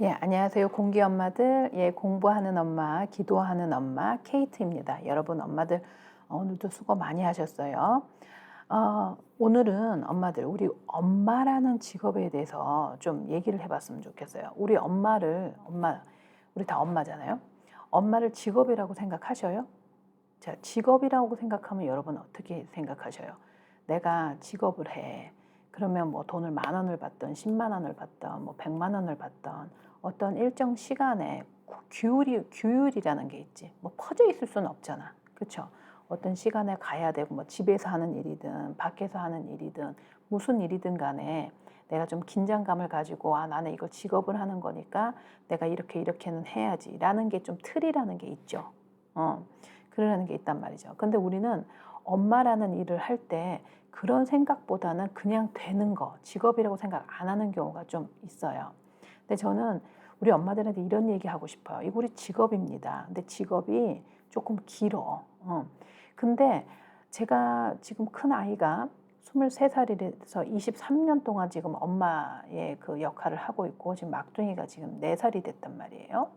예, 안녕하세요. 공기 엄마들, 예, 공부하는 엄마, 기도하는 엄마, 케이트입니다. 여러분 엄마들 어, 오늘도 수고 많이 하셨어요. 어, 오늘은 엄마들, 우리 엄마라는 직업에 대해서 좀 얘기를 해봤으면 좋겠어요. 우리 엄마를, 엄마, 우리 다 엄마잖아요. 엄마를 직업이라고 생각하셔요? 자, 직업이라고 생각하면 여러분 어떻게 생각하셔요? 내가 직업을 해. 그러면 뭐 돈을 만 원을 받던, 십만 원을 받던, 뭐 백만 원을 받던 어떤 일정 시간에 규율이, 규율이라는 게 있지. 뭐 퍼져 있을 수는 없잖아. 그렇죠? 어떤 시간에 가야 되고 뭐 집에서 하는 일이든 밖에서 하는 일이든 무슨 일이든 간에 내가 좀 긴장감을 가지고 아 나는 이걸 직업을 하는 거니까 내가 이렇게 이렇게는 해야지라는 게 좀 틀이라는 게 있죠. 어. 그러라는 게 있단 말이죠. 근데 우리는 엄마라는 일을 할 때 그런 생각보다는 그냥 되는 거, 직업이라고 생각 안 하는 경우가 좀 있어요. 근데 저는 우리 엄마들한테 이런 얘기 하고 싶어요. 이거 우리 직업입니다. 근데 직업이 조금 길어. 어. 근데 제가 지금 큰 아이가 23살이라서 23년 동안 지금 엄마의 그 역할을 하고 있고 지금 막둥이가 지금 4살이 됐단 말이에요.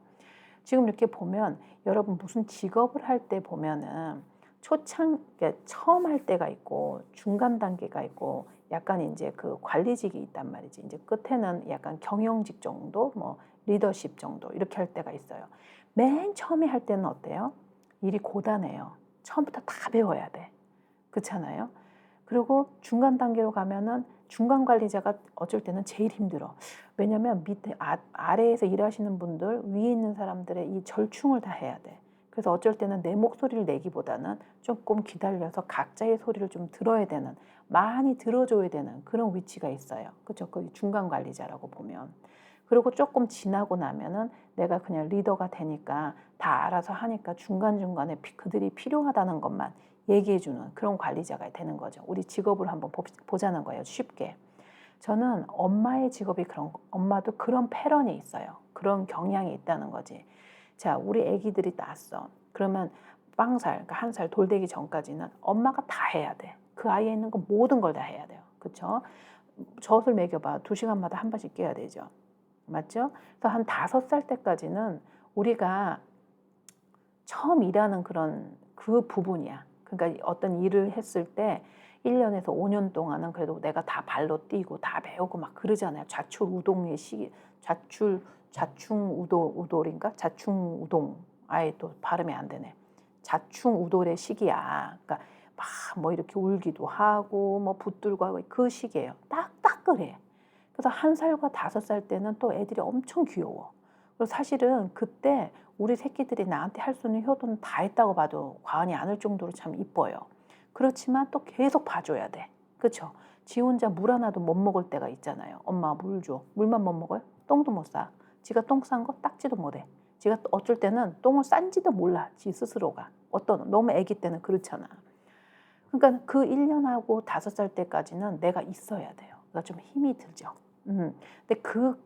지금 이렇게 보면 여러분 무슨 직업을 할 때 보면은 초창 그러니까 처음 할 때가 있고 중간 단계가 있고 약간 이제 그 관리직이 있단 말이지. 이제 끝에는 약간 경영직 정도, 뭐 리더십 정도 이렇게 할 때가 있어요. 맨 처음에 할 때는 어때요? 일이 고단해요. 처음부터 다 배워야 돼. 그렇잖아요. 그리고 중간 단계로 가면은 중간 관리자가 어쩔 때는 제일 힘들어. 왜냐면 밑에 아, 아래에서 일하시는 분들 위에 있는 사람들의 이 절충을 다 해야 돼. 그래서 어쩔 때는 내 목소리를 내기보다는 조금 기다려서 각자의 소리를 좀 들어야 되는 많이 들어줘야 되는 그런 위치가 있어요. 그렇죠? 그 중간 관리자라고 보면. 그리고 조금 지나고 나면은 내가 그냥 리더가 되니까 다 알아서 하니까 중간중간에 그들이 필요하다는 것만 얘기해주는 그런 관리자가 되는 거죠. 우리 직업을 한번 보자는 거예요. 쉽게. 저는 엄마의 직업이 그런, 엄마도 그런 패런이 있어요. 그런 경향이 있다는 거지. 자, 우리 아기들이 낳았어. 그러면 빵살, 그러니까 한 살 돌되기 전까지는 엄마가 다 해야 돼. 그 아이에 있는 거 모든 걸 다 해야 돼요. 그렇죠? 젖을 먹여봐. 두 시간마다 한 번씩 깨야 되죠. 맞죠? 그래서 한 다섯 살 때까지는 우리가 처음 일하는 그런 그 부분이야. 그러니까 어떤 일을 했을 때 1년에서 5년 동안은 그래도 내가 다 발로 뛰고 다 배우고 막 그러잖아요. 좌출 우동의 시기, 좌출 좌충 우도 우돌인가? 좌충 우동. 아예 또 발음이 안 되네. 좌충 우돌의 시기야. 그러니까 막 뭐 이렇게 울기도 하고 뭐 붙들고 하고 그 시기예요. 딱딱 그래. 그래서 한 살과 다섯 살 때는 또 애들이 엄청 귀여워. 그리고 사실은 그때 우리 새끼들이 나한테 할 수 있는 효도는 다 했다고 봐도 과언이 아닐 정도로 참 이뻐요. 그렇지만 또 계속 봐줘야 돼. 그렇죠? 지 혼자 물 하나도 못 먹을 때가 있잖아요. 엄마 물 줘. 물만 못 먹어요? 똥도 못 싸. 지가 똥 싼 거 닦지도 못해. 지가 어쩔 때는 똥을 싼지도 몰라. 지 스스로가. 어떤 너무 아기 때는 그렇잖아. 그러니까 그 1년하고 다섯 살 때까지는 내가 있어야 돼요. 그러니까 좀 힘이 들죠. 음. 근데 그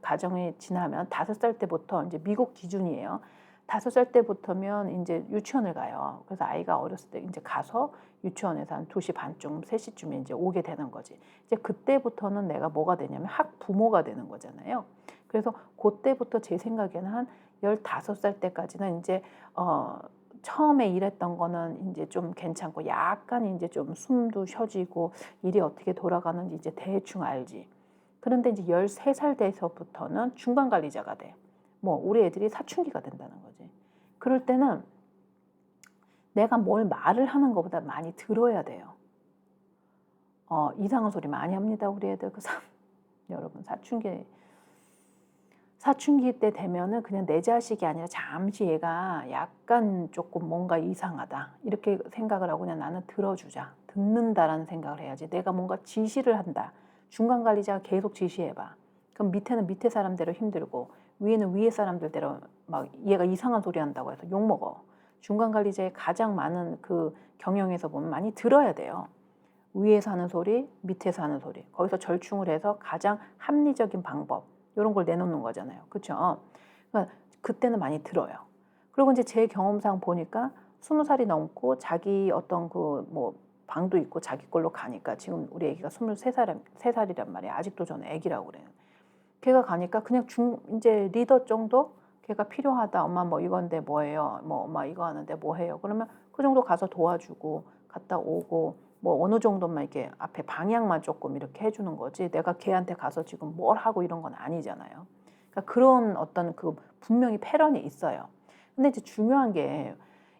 과정이 지나면 다섯 살 때부터 이제 미국 기준이에요. 다섯 살 때부터면 이제 유치원을 가요. 그래서 아이가 어렸을 때 이제 가서 유치원에서 한 2시 반쯤, 3시쯤에 이제 오게 되는 거지. 이제 그때부터는 내가 뭐가 되냐면 학부모가 되는 거잖아요. 그래서 그때부터 제 생각에는 한 15살 때까지는 이제 어 처음에 일했던 거는 이제 좀 괜찮고 약간 이제 좀 숨도 쉬어지고 일이 어떻게 돌아가는지 이제 대충 알지. 그런데 이제 13살 돼서부터는 중간 관리자가 돼. 뭐 우리 애들이 사춘기가 된다는 거지. 그럴 때는 내가 뭘 말을 하는 것보다 많이 들어야 돼요. 어, 이상한 소리 많이 합니다. 우리 애들. 그 사, 여러분 사춘기. 사춘기 때 되면은 그냥 내 자식이 아니라 잠시 얘가 약간 조금 뭔가 이상하다. 이렇게 생각을 하고 그냥 나는 들어주자. 듣는다라는 생각을 해야지. 내가 뭔가 지시를 한다. 중간 관리자가 계속 지시해봐. 그럼 밑에는 밑에 사람대로 힘들고 위에는 위에 사람들대로 막 얘가 이상한 소리 한다고 해서 욕 먹어 중간 관리자의 가장 많은 그 경영에서 보면 많이 들어야 돼요 위에서 하는 소리 밑에서 하는 소리 거기서 절충을 해서 가장 합리적인 방법 이런 걸 내놓는 거잖아요. 그렇죠? 그러니까 그때는 많이 들어요. 그리고 이제 제 경험상 보니까 스무 살이 넘고 자기 어떤 그 뭐 방도 있고 자기 걸로 가니까 지금 우리 아기가 스물세 살세 살이란 말이야. 아직도 저는 아기라고 그래요. 걔가 가니까 그냥 중 이제 리더 정도 걔가 필요하다. 엄마 뭐 이건데 뭐예요? 뭐 엄마 이거 하는데 뭐 해요? 그러면 그 정도 가서 도와주고 갔다 오고 뭐 어느 정도만 이렇게 앞에 방향만 조금 이렇게 해주는 거지. 내가 걔한테 가서 지금 뭘 하고 이런 건 아니잖아요. 그러니까 그런 어떤 그 분명히 패런이 있어요. 근데 이제 중요한 게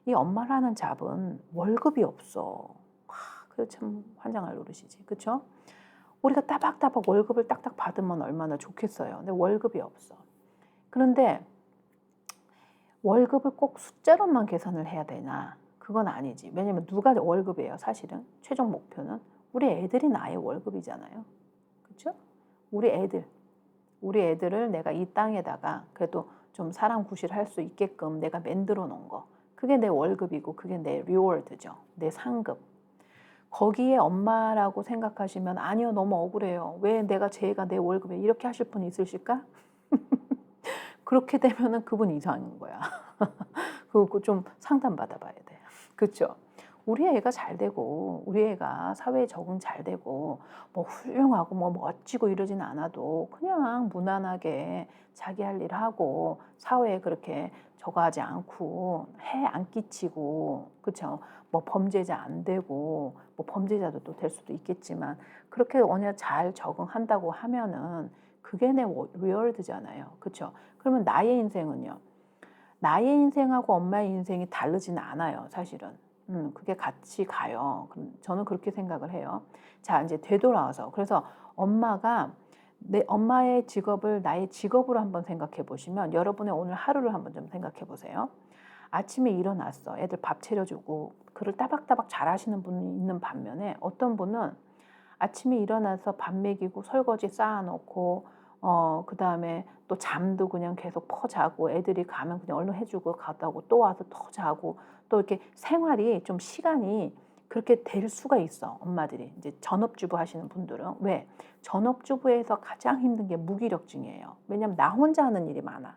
이 엄마라는 잡은 월급이 없어. 와, 그게 참 환장할 노릇이지. 그렇죠? 우리가 따박따박 월급을 딱딱 받으면 얼마나 좋겠어요. 근데 월급이 없어. 그런데 월급을 꼭 숫자로만 계산을 해야 되나? 그건 아니지. 왜냐면 누가 월급이에요, 사실은. 최종 목표는 우리 애들이 나의 월급이잖아요. 그렇죠? 우리 애들. 우리 애들을 내가 이 땅에다가 그래도 좀 사람 구실할 수 있게끔 내가 만들어 놓은 거. 그게 내 월급이고 그게 내 리워드죠. 내 상급. 거기에 엄마라고 생각하시면 아니요 너무 억울해요. 왜 내가 제가 내 월급에 이렇게 하실 분이 있으실까? 그렇게 되면은 그분 이상한 거야. 그거 좀 상담 받아봐야 돼. 그렇죠? 우리 애가 잘 되고 우리 애가 사회에 적응 잘 되고 뭐 훌륭하고 뭐 멋지고 이러진 않아도 그냥 무난하게 자기 할 일 하고 사회에 그렇게 저거하지 않고 해 안 끼치고 그렇죠? 뭐 범죄자 안 되고 뭐 범죄자도 또 될 수도 있겠지만 그렇게 언어 잘 적응한다고 하면은 그게 내 리얼드잖아요. 그렇죠? 그러면 나의 인생은요. 나의 인생하고 엄마의 인생이 다르지는 않아요, 사실은. 음, 그게 같이 가요. 그럼 저는 그렇게 생각을 해요. 자, 이제 되돌아와서. 그래서 엄마가 내 엄마의 직업을 나의 직업으로 한번 생각해 보시면 여러분의 오늘 하루를 한번 좀 생각해 보세요. 아침에 일어났어. 애들 밥 차려주고 그를 따박따박 잘 하시는 분이 있는 반면에 어떤 분은 아침에 일어나서 밥 먹이고 설거지 쌓아놓고 어, 그 다음에 또 잠도 그냥 계속 퍼 자고 애들이 가면 그냥 얼른 해주고 갔다 오고 또 와서 더 자고 또 이렇게 생활이 좀 시간이 그렇게 될 수가 있어 엄마들이. 이제 전업주부 하시는 분들은. 왜? 전업주부에서 가장 힘든 게 무기력증이에요. 왜냐면 나 혼자 하는 일이 많아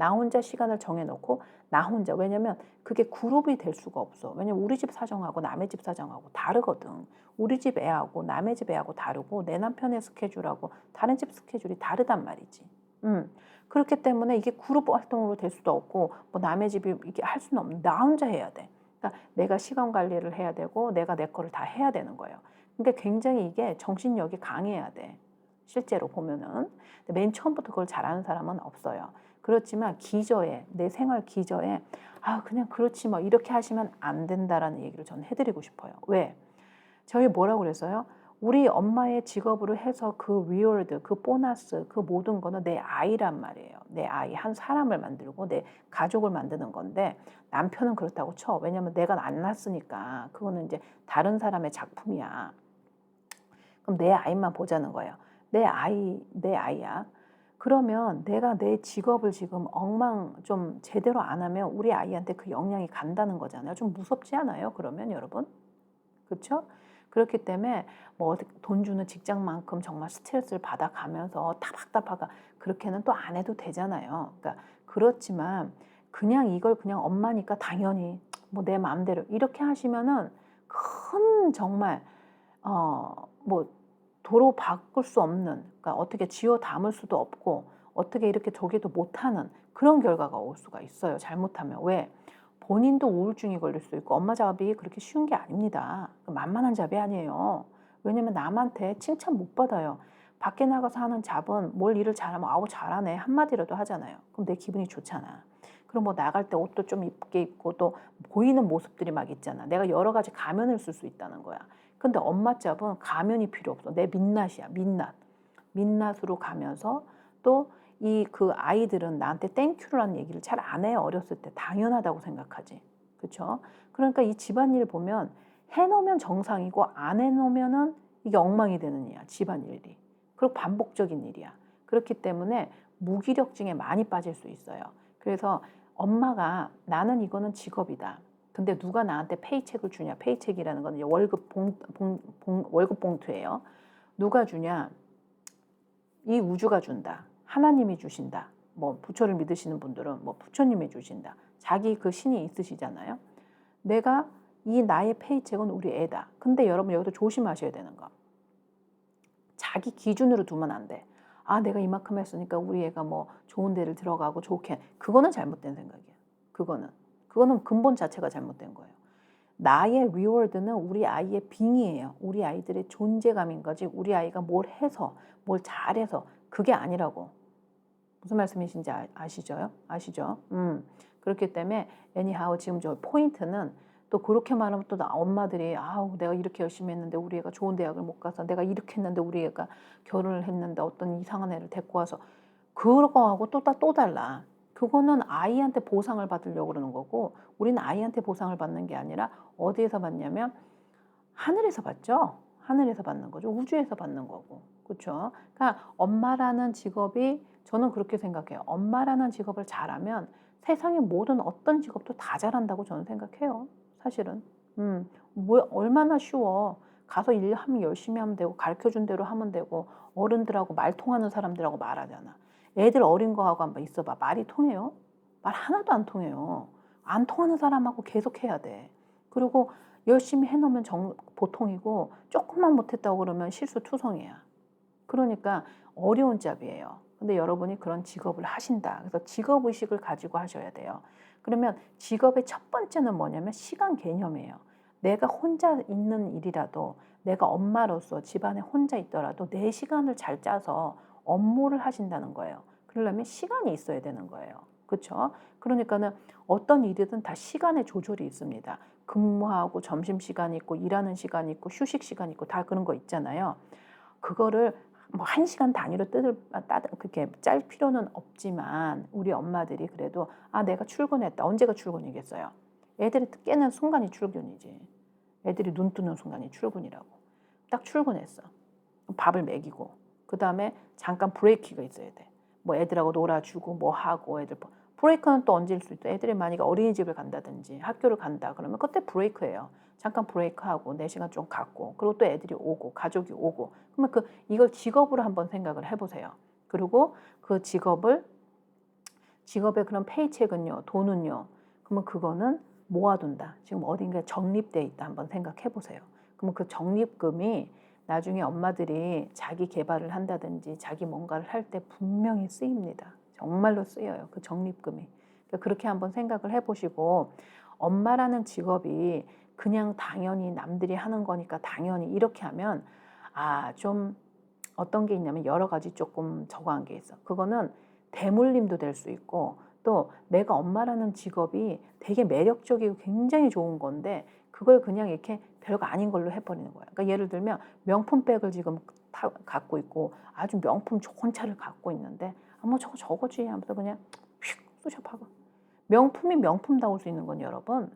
나 혼자 시간을 정해놓고 나 혼자. 왜냐면 그게 그룹이 될 수가 없어. 왜냐면 우리 집 사정하고 남의 집 사정하고 다르거든. 우리 집 애하고 남의 집 애하고 다르고 내 남편의 스케줄하고 다른 집 스케줄이 다르단 말이지. 음. 그렇기 때문에 이게 그룹 활동으로 될 수도 없고 뭐 남의 집이 이게 할 수는 없는 나 혼자 해야 돼. 그러니까 내가 시간 관리를 해야 되고 내가 내 거를 다 해야 되는 거예요. 그러니까 굉장히 이게 정신력이 강해야 돼. 실제로 보면은. 맨 처음부터 그걸 잘하는 사람은 없어요 그렇지만 기저에 내 생활 기저에 아 그냥 그렇지 뭐 이렇게 하시면 안 된다라는 얘기를 저는 해드리고 싶어요. 왜? 저희 뭐라고 그랬어요? 우리 엄마의 직업으로 해서 그 리월드, 그 보너스, 그 모든 거는 내 아이란 말이에요. 내 아이 한 사람을 만들고 내 가족을 만드는 건데 남편은 그렇다고 쳐. 왜냐면 내가 안 낳았으니까 그거는 이제 다른 사람의 작품이야. 그럼 내 아이만 보자는 거예요. 내 아이, 내 아이야. 그러면 내가 내 직업을 지금 엉망 좀 제대로 안 하면 우리 아이한테 그 영향이 간다는 거잖아요. 좀 무섭지 않아요? 그러면 여러분? 그렇죠? 그렇기 때문에 뭐 돈 주는 직장만큼 정말 스트레스를 받아가면서 타박타박 그렇게는 또 안 해도 되잖아요. 그러니까 그렇지만 그냥 이걸 그냥 엄마니까 당연히 뭐 내 마음대로 이렇게 하시면은 큰 정말 어뭐 도로 바꿀 수 없는, 그러니까 어떻게 지어 담을 수도 없고 어떻게 이렇게 저기도 못하는 그런 결과가 올 수가 있어요. 잘못하면 왜? 본인도 우울증이 걸릴 수 있고 엄마 잡이 그렇게 쉬운 게 아닙니다. 만만한 잡이 아니에요. 왜냐면 남한테 칭찬 못 받아요. 밖에 나가서 하는 잡은 뭘 일을 잘하면 아우 잘하네 한마디라도 하잖아요. 그럼 내 기분이 좋잖아. 그럼 뭐 나갈 때 옷도 좀 입게 입고 또 보이는 모습들이 막 있잖아. 내가 여러 가지 가면을 쓸 수 있다는 거야. 근데 엄마 짭은 가면이 필요 없어. 내 민낯이야, 민낯. 민낯으로 가면서 또 이 그 아이들은 나한테 땡큐라는 얘기를 잘 안 해요. 어렸을 때 당연하다고 생각하지. 그렇죠? 그러니까 이 집안일 보면 해 놓으면 정상이고 안 해 놓으면은 이게 엉망이 되는 일이야. 집안일이. 그리고 반복적인 일이야. 그렇기 때문에 무기력증에 많이 빠질 수 있어요. 그래서 엄마가 나는 이거는 직업이다. 근데 누가 나한테 페이책을 주냐? 페이책이라는 건 월급 봉, 봉, 봉, 월급 봉투예요. 누가 주냐? 이 우주가 준다. 하나님이 주신다. 뭐 부처를 믿으시는 분들은 뭐 부처님이 주신다. 자기 그 신이 있으시잖아요. 내가 이 나의 페이책은 우리 애다. 근데 여러분 여기서 조심하셔야 되는 거. 자기 기준으로 두면 안 돼. 아 내가 이만큼 했으니까 우리 애가 뭐 좋은 데를 들어가고 좋게 그거는 잘못된 생각이에요. 그거는 그거는 근본 자체가 잘못된 거예요. 나의 리워드는 우리 아이의 빙의예요. 우리 아이들의 존재감인 거지. 우리 아이가 뭘 해서 뭘 잘해서 그게 아니라고. 무슨 말씀이신지 아, 아시죠? 아시죠? 음. 그렇기 때문에 애니하우 지금 저 포인트는 또 그렇게 말하면 또 나- 엄마들이 아우 내가 이렇게 열심히 했는데 우리 애가 좋은 대학을 못 가서 내가 이렇게 했는데 우리 애가 결혼을 했는데 어떤 이상한 애를 데리고 와서 그거하고 또, 다- 또 달라. 그거는 아이한테 보상을 받으려고 그러는 거고 우리는 아이한테 보상을 받는 게 아니라 어디에서 받냐면 하늘에서 받죠. 하늘에서 받는 거죠. 우주에서 받는 거고. 그렇죠? 그러니까 엄마라는 직업이 저는 그렇게 생각해요. 엄마라는 직업을 잘하면 세상의 모든 어떤 직업도 다 잘한다고 저는 생각해요. 사실은. 음, 뭐 얼마나 쉬워. 가서 일하면 열심히 하면 되고 가르쳐 준 대로 하면 되고 어른들하고 말 통하는 사람들하고 말하잖아. 애들 어린 거하고 한번 있어봐. 말이 통해요? 말 하나도 안 통해요. 안 통하는 사람하고 계속 해야 돼. 그리고 열심히 해놓으면 정, 보통이고 조금만 못했다고 그러면 실수 투성이야. 그러니까 어려운 잡이에요. 근데 여러분이 그런 직업을 하신다. 그래서 직업 의식을 가지고 하셔야 돼요. 그러면 직업의 첫 번째는 뭐냐면 시간 개념이에요. 내가 혼자 있는 일이라도 내가 엄마로서 집안에 혼자 있더라도 내 시간을 잘 짜서 업무를 하신다는 거예요. 그러려면 시간이 있어야 되는 거예요. 그렇죠? 그러니까는 어떤 일이든 다 시간의 조절이 있습니다. 근무하고 점심 시간이 있고 일하는 시간이 있고 휴식 시간이 있고 다 그런 거 있잖아요. 그거를 뭐 한 시간 단위로 뜯을 따 그렇게 짤 필요는 없지만 우리 엄마들이 그래도 아 내가 출근했다 언제가 출근이겠어요? 애들이 깨는 순간이 출근이지. 애들이 눈 뜨는 순간이 출근이라고. 딱 출근했어. 밥을 먹이고 그 다음에 잠깐 브레이크가 있어야 돼. 뭐 애들하고 놀아주고 뭐 하고 애들 뭐- 브레이크는 또 언제일 수 있다. 애들이 만약에 어린이집을 간다든지 학교를 간다 그러면 그때 브레이크예요. 잠깐 브레이크하고 내 시간 좀 갖고 그리고 또 애들이 오고 가족이 오고 그러면 그 이걸 직업으로 한번 생각을 해보세요. 그리고 그 직업을 직업의 그런 페이첵은요 돈은요 그러면 그거는 모아둔다. 지금 어딘가에 적립돼 있다 한번 생각해 보세요. 그러면 그 적립금이 나중에 엄마들이 자기 개발을 한다든지 자기 뭔가를 할 때 분명히 쓰입니다. 정말로 쓰여요. 그 적립금이. 그러니까 그렇게 한번 생각을 해보시고 엄마라는 직업이 그냥 당연히 남들이 하는 거니까 당연히 이렇게 하면 아 좀 어떤 게 있냐면 여러 가지 조금 저거한 게 있어. 그거는 대물림도 될 수 있고 또 내가 엄마라는 직업이 되게 매력적이고 굉장히 좋은 건데 그걸 그냥 이렇게 별거 아닌 걸로 해버리는 거야. 그러니까 예를 들면 명품백을 지금 타, 갖고 있고 아주 명품 좋은 차를 갖고 있는데 아뭐 저거 저거지 하면서 그냥 휙 쑤셔박아. 명품이 명품다울 수 있는 건 여러분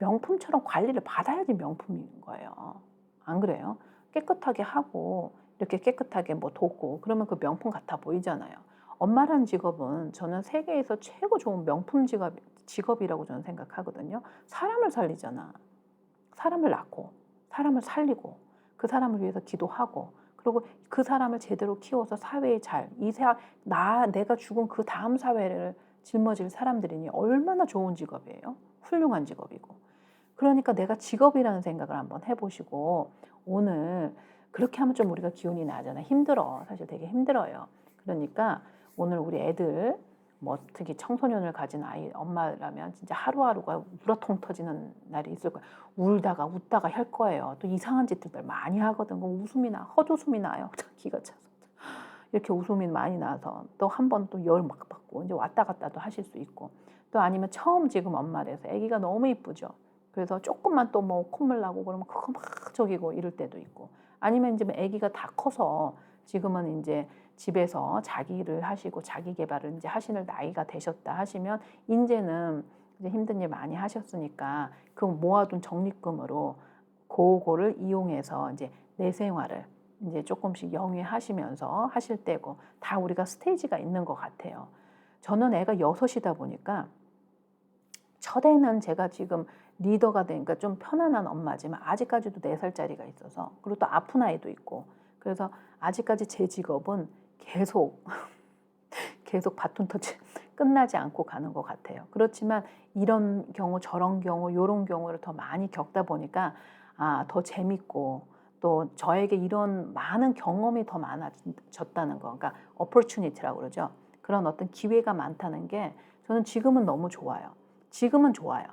명품처럼 관리를 받아야지 명품인 거예요. 안 그래요? 깨끗하게 하고 이렇게 깨끗하게 뭐 뒀고 그러면 그 명품 같아 보이잖아요. 엄마라는 직업은 저는 세계에서 최고 좋은 명품 직업, 직업이라고 저는 생각하거든요. 사람을 살리잖아. 사람을 낳고, 사람을 살리고, 그 사람을 위해서 기도하고, 그리고 그 사람을 제대로 키워서 사회에 잘, 이 사, 나, 내가 죽은 그 다음 사회를 짊어질 사람들이니 얼마나 좋은 직업이에요. 훌륭한 직업이고. 그러니까 내가 직업이라는 생각을 한번 해보시고, 오늘 그렇게 하면 좀 우리가 기운이 나잖아. 힘들어. 사실 되게 힘들어요. 그러니까 오늘 우리 애들 뭐 특히 청소년을 가진 아이 엄마라면 진짜 하루하루가 울어통 터지는 날이 있을 거야. 울다가 웃다가 할 거예요. 또 이상한 짓들 많이 하거든. 그 웃음이 나, 헛웃음이 나요. 기가 차서. 이렇게 웃음이 많이 나서 또 한 번 또 열 막 받고 이제 왔다 갔다도 하실 수 있고 또 아니면 처음 지금 엄마래서 아기가 너무 이쁘죠. 그래서 조금만 또 뭐 콧물 나고 그러면 그거 막 저기고 이럴 때도 있고 아니면 이제 아기가 다 커서 지금은 이제 집에서 자기 일을 하시고 자기 개발을 이제 하시는 나이가 되셨다 하시면 이제는 이제 힘든 일 많이 하셨으니까 그 모아둔 적립금으로 그거를 이용해서 이제 내 생활을 이제 조금씩 영위하시면서 하실 때고 다 우리가 스테이지가 있는 것 같아요. 저는 애가 여섯이다 보니까 첫 애는 제가 지금 리더가 되니까 좀 편안한 엄마지만 아직까지도 네 살짜리가 있어서 그리고 또 아픈 아이도 있고 그래서 아직까지 제 직업은 계속 계속 바톤 터치 끝나지 않고 가는 것 같아요. 그렇지만 이런 경우 저런 경우 이런 경우를 더 많이 겪다 보니까 아 더 재밌고 또 저에게 이런 많은 경험이 더 많아졌다는 거, 그러니까 opportunity라고 그러죠. 그런 어떤 기회가 많다는 게 저는 지금은 너무 좋아요. 지금은 좋아요.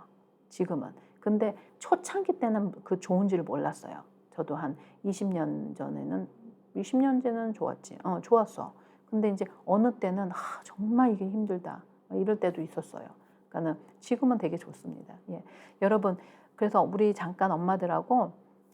지금은. 근데 초창기 때는 그 좋은지를 몰랐어요. 저도 한 20년 전에는 20년 전에는 좋았지. 어, 좋았어. 근데 이제 어느 때는 아, 정말 이게 힘들다. 이럴 때도 있었어요. 그러니까는 지금은 되게 좋습니다. 예. 여러분, 그래서 우리 잠깐 엄마들하고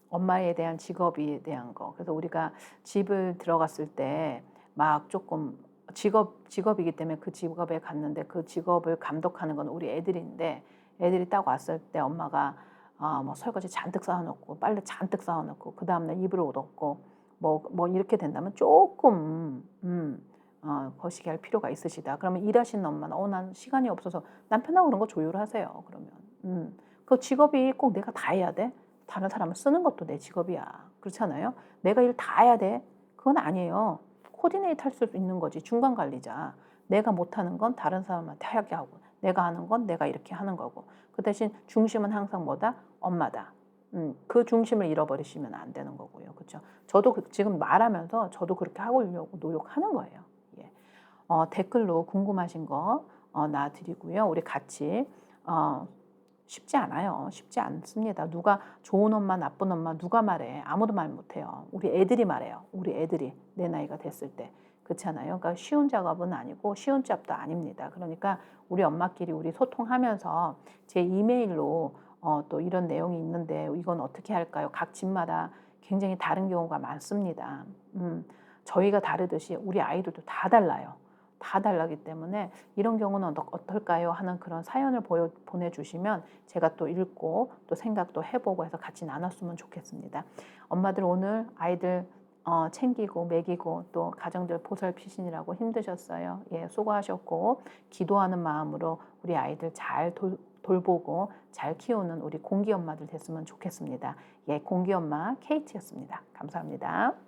엄마에 대한 직업에 대한 거. 그래서 우리가 집을 들어갔을 때 막 조금 직업 직업이기 때문에 그 직업에 갔는데 그 직업을 감독하는 건 우리 애들인데 애들이 딱 왔을 때 엄마가 아, 뭐 설거지 잔뜩 쌓아놓고 빨래 잔뜩 쌓아놓고 그 다음날 이불을 얻었고 뭐 뭐 이렇게 된다면 조금 음, 어, 거시기 할 필요가 있으시다. 그러면 일하시는 엄마는 어, 난 시간이 없어서 남편하고 그런 거 조율하세요. 그러면 음, 그 직업이 꼭 내가 다 해야 돼? 다른 사람을 쓰는 것도 내 직업이야. 그렇잖아요. 내가 일 다 해야 돼? 그건 아니에요. 코디네이트 할 수 있는 거지. 중간 관리자. 내가 못하는 건 다른 사람한테 하게 하고 내가 하는 건 내가 이렇게 하는 거고 그 대신 중심은 항상 뭐다? 엄마다. 음, 그 중심을 잃어버리시면 안 되는 거고 요. 그렇죠? 저도 그- 지금 말하면서 저도 그렇게 하려고 노력하는 거예요. 예. 어, 댓글로 궁금하신 거 어, 놔드리고요. 우리 같이 어, 쉽지 않아요. 쉽지 않습니다. 누가 좋은 엄마, 나쁜 엄마 누가 말해? 아무도 말 못해요. 우리 애들이 말해요. 우리 애들이 내 나이가 됐을 때. 그렇잖아요. 그러니까 쉬운 작업은 아니고 쉬운 잡도 아닙니다. 그러니까 우리 엄마끼리 우리 소통하면서 제 이메일로 어, 또 이런 내용이 있는데 이건 어떻게 할까요? 각 집마다 굉장히 다른 경우가 많습니다. 음, 저희가 다르듯이 우리 아이들도 다 달라요. 다 달라기 때문에 이런 경우는 어떨까요? 하는 그런 사연을 보여, 보내주시면 제가 또 읽고 또 생각도 해보고 해서 같이 나눴으면 좋겠습니다. 엄마들 오늘 아이들 어, 챙기고 먹이고 또 가정들 보살피시느라고 힘드셨어요. 예, 수고하셨고 기도하는 마음으로 우리 아이들 잘 돌, 돌보고 잘 키우는 우리 공기 엄마들 됐으면 좋겠습니다. 예, 공기 엄마 케이트였습니다. 감사합니다.